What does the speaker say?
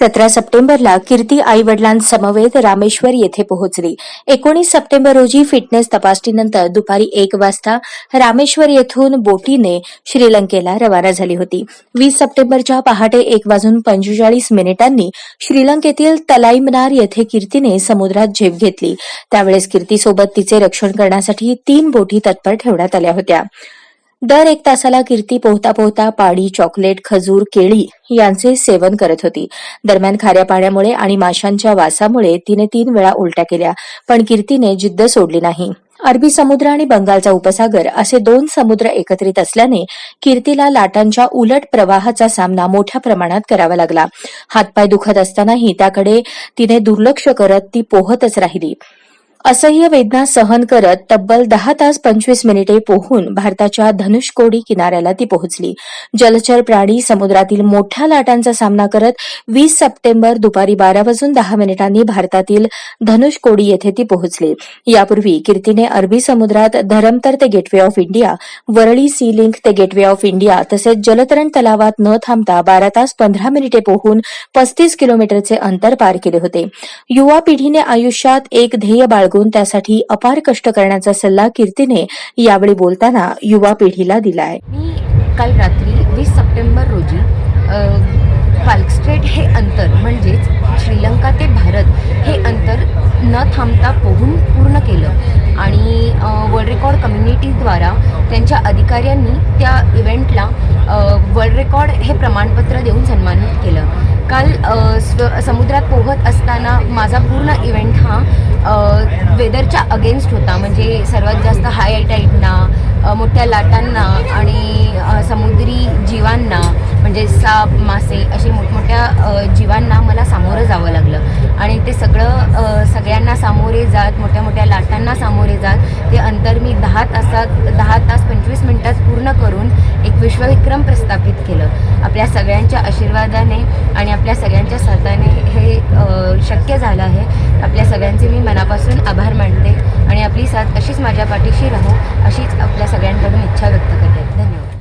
सतरा सप्टेंबरला कीर्ती आई वडिलांसमवेत रामेश्वर येथे पोहोचली. एकोणीस सप्टेंबर रोजी फिटनेस तपासणीनंतर दुपारी एक वाजता रामेश्वर येथून बोटीने श्रीलंकेला रवाना झाली होती. वीस सप्टेंबरच्या पहाटे एक वाजून पंचेचाळीस मिनिटांनी श्रीलंकेतील तलाईमनार येथे कीर्तीने समुद्रात झेप घेतली. त्यावेळेस कीर्तीसोबत तिचे रक्षण करण्यासाठी तीन बोटी तत्पर ठेवण्यात आल्या होत्या. दर एक तासाला कीर्ती पोहता पोहता पाडी चॉकलेट खजूर केळी यांचे सेवन करत होती. दरम्यान खाऱ्या पाण्यामुळे आणि माशांच्या वासामुळे तिने तीन वेळा उलट्या केल्या पण कीर्तीने जिद्द सोडली नाही. अरबी समुद्र आणि बंगालचा उपसागर असे दोन समुद्र एकत्रित असल्याने कीर्तीला लाटांच्या उलट प्रवाहाचा सामना मोठ्या प्रमाणात करावा लागला. हातपाय दुखत असतानाही त्याकडे तिने दुर्लक्ष करत ती पोहतच राहिली. असह्य वेदना सहन करत तब्बल दहा तास पंचवीस मिनिटे पोहून भारताच्या धनुषकोडी किनाऱ्याला ती पोहोचली. जलचर प्राणी समुद्रातील मोठ्या लाटांचा सामना करत वीस सप्टेंबर दुपारी बारा वाजून दहा मिनिटांनी भारतातील धनुषकोडी येथे ती पोहोचली. यापूर्वी कीर्तीने अरबी समुद्रात धरमतर ते gateway of India Worli sea link ते गेटवे ऑफ इंडिया तसेच जलतरण तलावात न थांबता बारा तास पंधरा मिनिटे पोहून पस्तीस किलोमीटरचे अंतर पार केले होते. युवा पिढीने आयुष्यात एक ध्येय बाळ बाळगून त्यासाठी अपार कष्ट करण्याचा सल्ला कीर्तीने यावेळी बोलताना युवा पिढीला दिलाय. मी काल रात्री वीस सप्टेंबर रोजी पाल्कस्ट्रेट हे अंतर म्हणजेच श्रीलंका ते भारत हे अंतर न थांबता पोहून पूर्ण केलं. आणि वर्ल्ड रेकॉर्ड कम्युनिटीद्वारा त्यांच्या अधिकाऱ्यांनी त्या इव्हेंटला वर्ल्ड रेकॉर्ड हे प्रमाणपत्र देऊन सन्मानित केलं. काल समुद्रात पोहत असताना माझा पूर्ण इव्हेंट हा वेदरच्या अगेन्स्ट होता. म्हणजे सर्वात जास्त हाय टाईटना मोठ्या लाटांना आणि समुद्री जीवांना म्हणजे साप मासे असे मोठमोठ्या जीवांना मला सामोरं जावं लागलं. आणि ते सगळं सगळ्यांना सामोरे जात मोठ्या मोठ्या लाटांना सामोरे जात ते अंतर मी दहा तासात दहा तास पंचवीस मिनटात पूर्ण करून एक विश्वविक्रम प्रस्थापित केलं. आशीर्वादाने आणि आपल्या सगळ्यांच्या साथाने हे शक्य झालं आहे. आपल्या सगळ्यांचे मी मनापासून आभार मानते आणि आपली साथ अशीच माझ्या पाठीशी राहो अशीच आपल्या सगळ्यांकडून इच्छा व्यक्त करते. धन्यवाद.